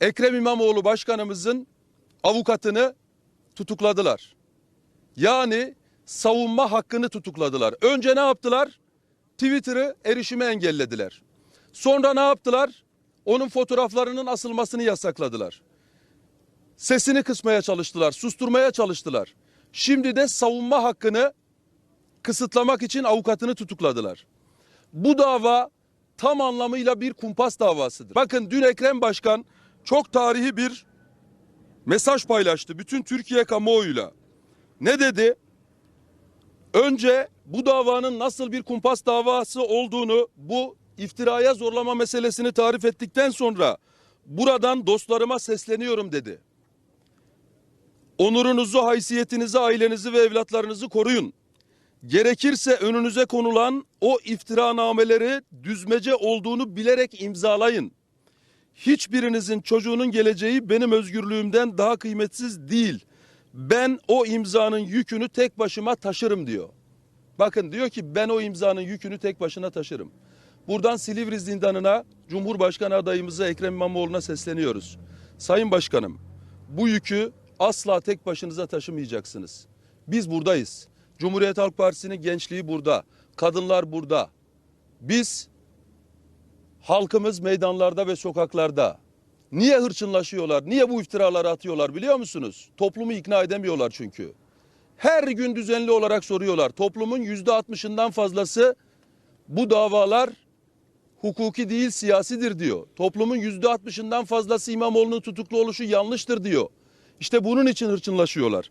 Ekrem İmamoğlu başkanımızın avukatını tutukladılar. Yani savunma hakkını tutukladılar. Önce ne yaptılar? Twitter'ı erişime engellediler. Sonra ne yaptılar? Onun fotoğraflarının asılmasını yasakladılar. Sesini kısmaya çalıştılar, susturmaya çalıştılar. Şimdi de savunma hakkını kısıtlamak için avukatını tutukladılar. Bu dava tam anlamıyla bir kumpas davasıdır. Bakın dün Ekrem Başkan çok tarihi bir mesaj paylaştı bütün Türkiye kamuoyuyla. Ne dedi? Önce bu davanın nasıl bir kumpas davası olduğunu, bu iftiraya zorlama meselesini tarif ettikten sonra buradan dostlarıma sesleniyorum dedi. Onurunuzu, haysiyetinizi, ailenizi ve evlatlarınızı koruyun. Gerekirse önünüze konulan o iftiranameleri düzmece olduğunu bilerek imzalayın. Hiçbirinizin çocuğunun geleceği benim özgürlüğümden daha kıymetsiz değil. Ben o imzanın yükünü tek başıma taşırım diyor. Bakın diyor ki ben o imzanın yükünü tek başına taşırım. Buradan Silivri zindanına Cumhurbaşkanı adayımıza Ekrem İmamoğlu'na sesleniyoruz. Sayın Başkanım bu yükü asla tek başınıza taşımayacaksınız. Biz buradayız. Cumhuriyet Halk Partisi'nin gençliği burada. Kadınlar burada. Biz halkımız meydanlarda ve sokaklarda. Niye hırçınlaşıyorlar? Niye bu iftiraları atıyorlar biliyor musunuz? Toplumu ikna edemiyorlar çünkü. Her gün düzenli olarak soruyorlar. Toplumun yüzde altmışından fazlası bu davalar hukuki değil siyasidir diyor. Toplumun yüzde altmışından fazlası İmamoğlu'nun tutuklu oluşu yanlıştır diyor. İşte bunun için hırçınlaşıyorlar.